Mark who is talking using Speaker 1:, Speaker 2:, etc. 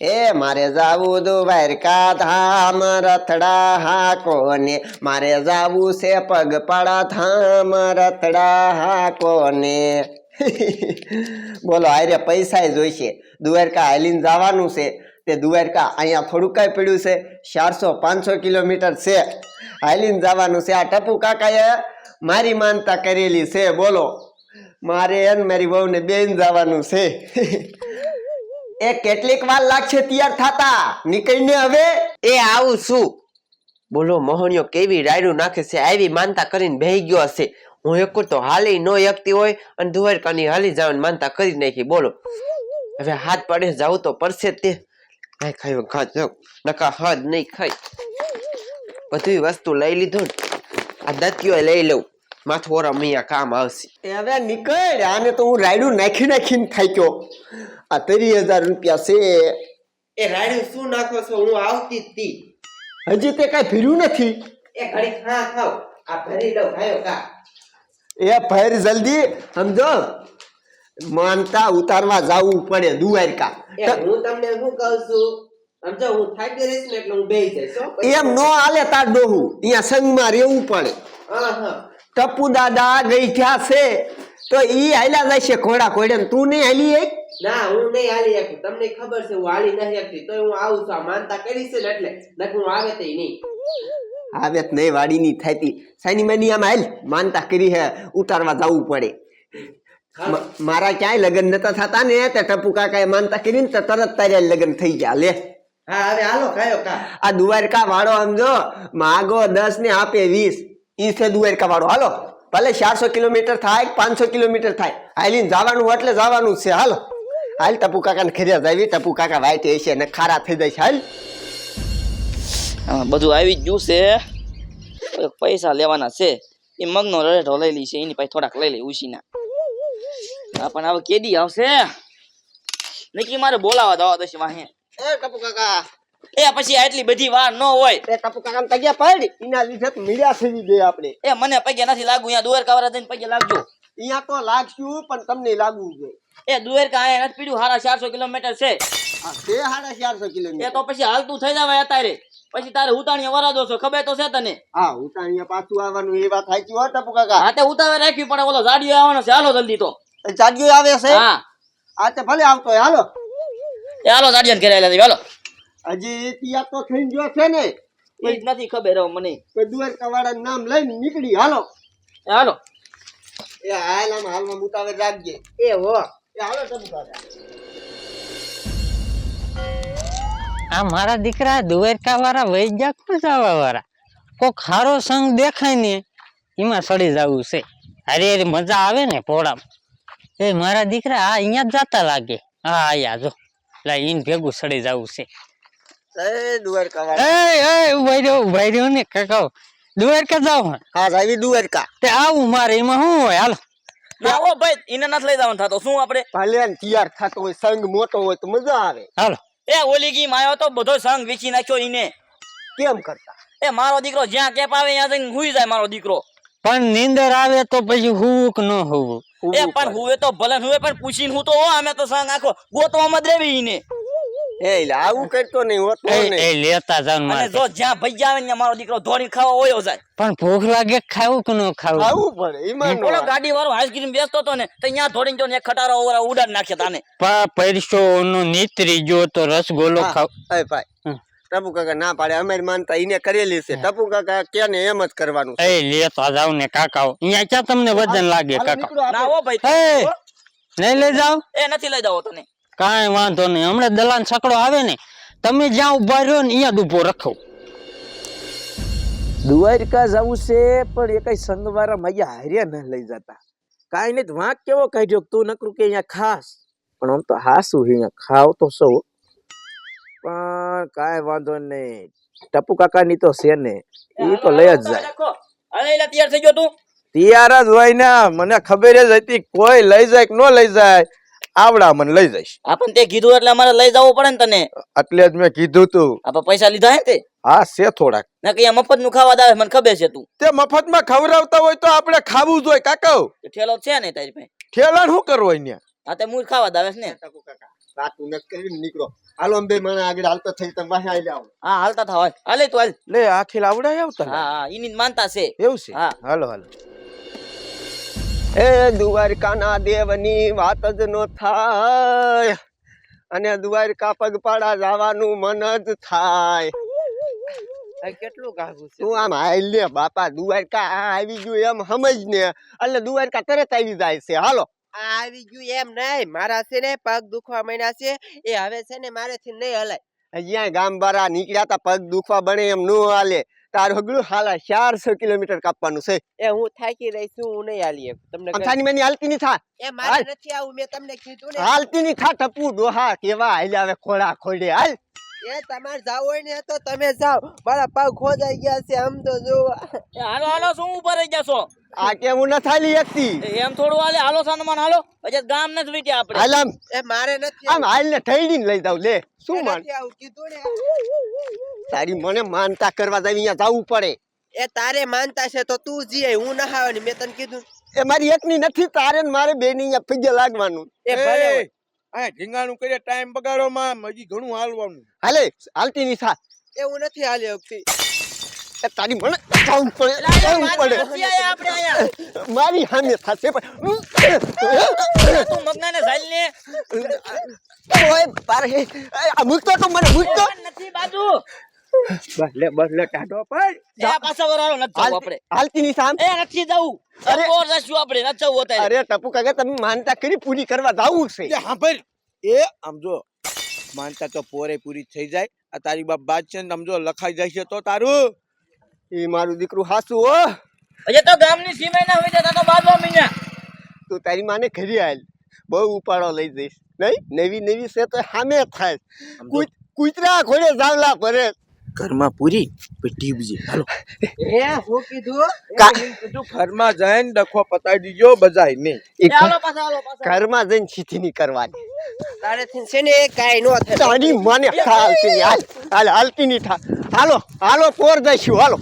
Speaker 1: એ મારે જાવું દ્વારકા ધામ રથડા હાકો ને મારે જાવું છે પગપાળા ધામ રથડા હાકો ને બોલો, હારે પૈસા જોઈશે. દ્વારકા હાલીને જવાનું છે. તે દ્વારકા અહીંયા થોડું કાંઈ પડ્યું છે. ચારસો પાંચસો કિલોમીટર છે. હાલીને જવાનું છે. આ ટપુ કાકાએ મારી માનતા કરેલી છે. બોલો, મારે એને મારી વહુને બેન જવાનું છે. એ કેટલીક વાર લાગશે તૈયાર થાતા? નીકળીને હવે?
Speaker 2: એ આવું શું? બોલો મોહણીયો કેવી રાયડું નાખે છે? આવી માનતા કરીને બેહી ગયો હશે. હું એક તો હાલી નો એકતી હોય અને દ્વારકાની હાલી જવાની માનતા કરી નાખી. બોલો હવે હાથ પડે જાવું તો પડશે તે. નહીં ખાયું ખા નકા હદ નહીં ખાઈ બધી વસ્તુ લઈ લીધું આ દત્યો લઈ લઉં. માથું ઓરા મૈયા કામ આવશે.
Speaker 1: એ હવે નીકળ. આને તો હું રાયડું નાખી નાખીને થાક્યો આ ત્રીસ હજાર રૂપિયા છે.
Speaker 2: એ રાયડું શું નાખો છો? હું આવતી તી.
Speaker 1: હજી તે કઈ ફીર્યું નથી?
Speaker 2: એ ઘડી ખા ખાવ આ ભરી લઉં ભાઈઓ કા
Speaker 1: એ ભર જલ્દી સમજો? માનતા ઉતારવા જવું પડે દુવારકા.
Speaker 2: હું તમને શું કહું છું? સમજો હું થાકી રહીશ ને એટલે હું બેહી જઈશ
Speaker 1: એમ નો હાલે તાર ડોહું. અહીંયા સંગમાં રહેવું પડે. ટપુ દાદા ગઈ ગયા છે. તો ઈ હાલ્યા છે ઘોડા ઘોડે ને તું નહીં હાલી એક?
Speaker 2: ના હું નહીં હાલી શકું. તમને ખબર છે હું હાલી નહીં શકતી. તો હું આવું છું. આ માનતા કરી છે ને એટલે નકર હું આવે તે નહીં.
Speaker 1: આવે નહીં વાડીની થતી સાની માની આમ હાલ માનતા કરી હે ઉતારવા જવું પડે. મારા ક્યાંય લગ્ન નતા થતા ને તે ટપુ કાકા માનતા કરીને તો તરત તારે લગ્ન થઈ ગયા લે.
Speaker 2: હા હવે હાલો ખાયો કા?
Speaker 1: આ દુવારકા વાળો સમજો માગો દસ ને આપે વીસ. ઈ છે દુવારકા વાળો. હાલો ભલે ચારસો કિલોમીટર થાય પાંચસો કિલોમીટર થાય. હાલીને જવાનું એટલે જવાનું છે. હાલો. હાલ ટપુ કાકાને ખર્યા જાવી ટપુ કાકા વાઈટ હશે ને ખારા થઈ જાય હાલ.
Speaker 3: બધું આવી જ ગયું છે. પૈસા લેવાના છે. એ મગનો રેટો લઈ લઈ છે એની પાસે થોડાક લઈ લે ઉછીના. હા પણ હવે કેદી આવશે? નક્કી મારે બોલાવા દવા દશે વાહે.
Speaker 1: એ ટપુ કાકા.
Speaker 3: એ પછી આટલી બધી વાર ન હોય.
Speaker 1: એ ટપુ કાકા તગ્યા પડ. એના લીધે તો મીડિયા થઈ ગઈ આપણે.
Speaker 3: એ મને પગે નથી લાગુ અહીંયા દોર વાળા દઈને પગે લાગજો.
Speaker 1: અહીંયા તો લાગશું પણ તમને લાગવું જોઈએ.
Speaker 3: એ દ્વારકા અહીંયા નથી પીડ્યું સાડા ચારસો કિલોમીટર છે.
Speaker 1: આ તે સાડા ચારસો
Speaker 3: એ તો પછી હાલતું થઈ જવાય અત્યારે. પછી તારે ઉતાણીએ વરાદો છો ખબર તો છે તને.
Speaker 1: હા ઉતાણીયા પાછું આવવાનું એ વાત સાચી હોય ટપુ કાકા?
Speaker 3: હાથે ઉતાવે રાખ્યું પણ ઓલો જાડિયો આવવાનો છે. હાલો જલ્દી તો.
Speaker 1: જાગ્યો આવે છે?
Speaker 3: હા.
Speaker 1: આ તે ભલે આવતો હાલો.
Speaker 3: એ હાલો જાડિયાને ઘરે આવેલા હાલો.
Speaker 1: હજી ત્યાં તો થઈ ગયો છે ને.
Speaker 3: એ જ નથી ખબર મને.
Speaker 1: કોઈ દ્વારકા વાળા નામ લઈને નીકળી હાલો.
Speaker 3: હાલો.
Speaker 1: એ હાલ આમ હાલમાં મુતાવેર રાખજે.
Speaker 3: એ હો.
Speaker 1: એ હાલો કાકા
Speaker 4: આ મારા દીકરા દુવેરકા વાળા વહી ગયા વાળા કોક ખારો સંગ દેખાય ને એમાં સડી જવું છે. અરે અરે મજા આવે ને પોળામાં. એ મારા દીકરા આ અહીંયા જ જાતા લાગે. હા આયા જો. લા ઈન ભેગું સડી જવું છે.
Speaker 1: એ દુવેરકા વાળા
Speaker 4: એ એ ઉભાઈ રહ્યો ઉભાઈ રહ્યો ને કાકા દ્વારકા જાવ
Speaker 1: હા? આવી દ્વારકા
Speaker 4: તે આવું મારે એમાં શું હોય? હાલ.
Speaker 3: ના ઓ ભાઈ એને નથી લઈ જવાનું થતો. શું આપણે?
Speaker 1: ભલે તૈયાર થતો હોય સંગ મોટો હોય તો મજા આવે.
Speaker 4: હાલો.
Speaker 3: એ ઓલી ગી માયો તો બધો સંગ વેચી નાખ્યો ઈને.
Speaker 1: કેમ કરતા?
Speaker 3: એ મારો દીકરો જ્યાં કેપ આવે ત્યાં જઈને હુઈ જાય મારો દીકરો.
Speaker 4: પણ નીંદર આવે તો પછી હુવું કે ન હુવું.
Speaker 3: એ પણ હુવે તો ભલે ને હુવે પણ પૂછીને હું તો હો અમે તો સંગ આખો ગોતવામાં જ રેવી ઈને.
Speaker 1: એ આવું કરતો નહીં હોત
Speaker 4: એ લેતા જાવ મારે
Speaker 3: જો જ્યાં ભઈ આવે ને મારો દીકરો ધોરી ખાવા હોયો જાય.
Speaker 4: પણ ભૂખ લાગે ખાવું કે ન ખાવું?
Speaker 1: આવું પડે એમાં
Speaker 3: ઓલો ગાડી વાળો આઈસ્ક્રીમ બેસતો ને તો ત્યાં ધોડીને જો ને ખટારો ઓરા ઉડાડ નાખ્યા તાને
Speaker 4: પા પૈસો નો નીતરી જો તો રસગોલો
Speaker 1: હા,
Speaker 4: ખાવ
Speaker 1: એ ભાઈ. ટપુ કાકા ના પાડે અમે માનતા એને કરેલી છે. ટપુ કાકા કે ને એમ જ કરવાનું
Speaker 4: એ લેતા જાવ ને કાકાઓ અહીંયા ક્યાં તમને વજન લાગે કાકા?
Speaker 3: ના ઓ ભાઈ
Speaker 4: એ નહીં લઈ જાવ
Speaker 3: એ નથી લઈ જાવ તને.
Speaker 4: કાંઈ વાંધો નહીં. હમણાં દલાન છકડો આવે ને તમે જ્યાં ઊભા રહ્યો ને અહીંયા ડૂબો રખો.
Speaker 5: દ્વારકા જવું છે પણ એ કઈ સંગવારા મૈયા હાર્યા ન લઈ જતા. કાંઈ નહીં વાંક કેવો કાઢ્યો કે તું નકરું કે અહીંયા ખાસ. પણ આમ તો હાસું અહીંયા ખાવ તો સૌ પણ કાંઈ વાંધો નહીં. ટપુ કાકાની તો છે ને એ તો લઈ જ જાય.
Speaker 3: તૈયાર થઈ ગયો તું?
Speaker 5: તૈયાર જ હોય ને મને ખબર જ હતી કોઈ લઈ જાય કે ન લઈ જાય. આવડા મને લઈ જઈશ.
Speaker 3: આપણ તે કીધું એટલે અમારે લઈ જવું પડે ને તને.
Speaker 5: એટલે જ મેં કીધું તું.
Speaker 3: આપણે પૈસા લીધા હે તે?
Speaker 5: હા છે થોડાક.
Speaker 3: ના કઈ મફતનું ખાવા દાવે મને ખબર છે તું.
Speaker 5: તે મફતમાં ખવડાવતા હોય તો આપણે ખાવું જોઈએ કાકા
Speaker 3: ઠેલો છે ને તારી પાસે?
Speaker 5: ઠેલા શું કરવું અહીંયા?
Speaker 3: હા તે મૂળ ખાવા દાવે ને.
Speaker 1: નીકળો. હાલો અંબે મને આગળ હાલતો થઈ તમે વાહે આવી. જાવ
Speaker 3: હા હાલતા થાવ હાલ. તું હાલ.
Speaker 5: લે આખી લાવડા આવતા
Speaker 3: હા હા એની માનતા છે.
Speaker 5: એવું છે?
Speaker 3: હા.
Speaker 5: હાલો હાલો.
Speaker 1: એ દ્વારકાના દેવની વાત જ નો થાય. અને દ્વારકા પગપાળા જવાનું મન જ થાય.
Speaker 2: કેટલું
Speaker 1: તું આમ હાલ લે બાપા દ્વારકા આ આવી ગયું એમ સમજ ને એટલે દ્વારકા તરત આવી જાય છે. હાલો.
Speaker 2: આ આવી ગયું એમ નહીં. મારા છે ને પગ દુખવા માંડ્યા છે. એ હવે છે ને મારેથી નહીં હલાય.
Speaker 1: અહીંયા ગામ બારા નીકળ્યા તા પગ દુખવા બને એમ નો હાલે. તારું હગલું હાલા ચારસો કિલોમીટર કાપવાનું છે.
Speaker 2: એ હું થાકી રહી છું હું નહીં હાલી તમને
Speaker 1: અથાની મેની હાલતી ની થા.
Speaker 2: એ મારે નથી આવું મેં તમને કીધું ને.
Speaker 1: હાલતી ની થા ટપુ ડોહા કેવા હાલ્યા હવે ખોડા ખોડે હાલ.
Speaker 2: એ તમારે જાવ હોય ને તો તમે જાવ મારા પગ ખોજાઈ ગયા છે આમ તો જો
Speaker 3: હાલો હાલો શું ઉપર રહી જશો
Speaker 1: આ કે હું ન થાલી એકતી
Speaker 3: એમ થોડું હાલે. હાલો સાનમાન હાલો. પછી ગામ ને જ વીટ્યા આપણે.
Speaker 1: હાલ આમ.
Speaker 2: એ મારે નથી
Speaker 1: આમ હાલ ને ઠેડીને લઈ જાવ લે શું માન?
Speaker 2: કીધું ને.
Speaker 1: તારી મને માનતા કરવા જાય અહીંયા જવું પડે.
Speaker 2: એ તારે માનતા છે તો તું જીએ હું ના આવવાની મેં તને કીધું.
Speaker 1: એ મારી એકની નથી તારે ને મારે બેની અહીંયા ફિજે લાગવાનું.
Speaker 2: એ ભલે.
Speaker 5: આ ઢીંગાણું કરે ટાઈમ બગાડો માં હજી ઘણું હાલવાનું.
Speaker 1: હાલે હાલતી ની થા.
Speaker 2: એવું નથી હાલી હકતી
Speaker 1: એ તારી મને જવું પડે જવું પડે.
Speaker 3: આપણે આયા.
Speaker 1: મારી હામે થશે પણ
Speaker 3: તું મગનાને ઝાલ ને
Speaker 1: ઓય પારે આ મૂકતો તો મને મૂકતો.
Speaker 3: નથી બાજુ.
Speaker 5: બસ લે બસ લે
Speaker 3: એ પાછા વરાળો ન જાવ આપણે.
Speaker 1: હાલતી ની સામ
Speaker 3: એ નથી જાવું.
Speaker 1: અરે.
Speaker 3: ઓર જશું આપણે? ન જાવ અત્યારે.
Speaker 1: અરે ટપુ કાકા તમે માનતા કરી પૂરી કરવા જાવું છે.
Speaker 5: એ સાંભળ એ આમ જો માનતા તો પોરે પૂરી થઈ જાય. આ તારી બાપ બાદ છે ને આમ જો લખાઈ જાય છે તો તારું.
Speaker 1: એ મારું દીકરું હાસુ હો.
Speaker 3: અજે તો ગામની સીમાય ના હોય તો બાજવા મીના
Speaker 1: તું તારી માને ઘરે આલ બહુ ઉપાડો લઈ જઈશ. નહીં? નવી નવી છે તો સામે થાય. કૂત- કૂતરા ઘોડે જાવલા ભરે.
Speaker 5: ઘરમાં પૂરી ટીપજી હાલો.
Speaker 2: એ હું કીધું?
Speaker 5: કીધું ઘરમાં જઈને ડખો પતાવી દીજો બજાય
Speaker 3: પાછા
Speaker 1: ઘરમાં જઈને છીથી નહીં કરવાની.
Speaker 2: તારેથી છે ને કાંઈ નો થાય.
Speaker 1: તારી માને હાલતી નહીં હાલ હાલ હાલતી નહીં થા હાલો હાલો પોર જઈશું હાલો.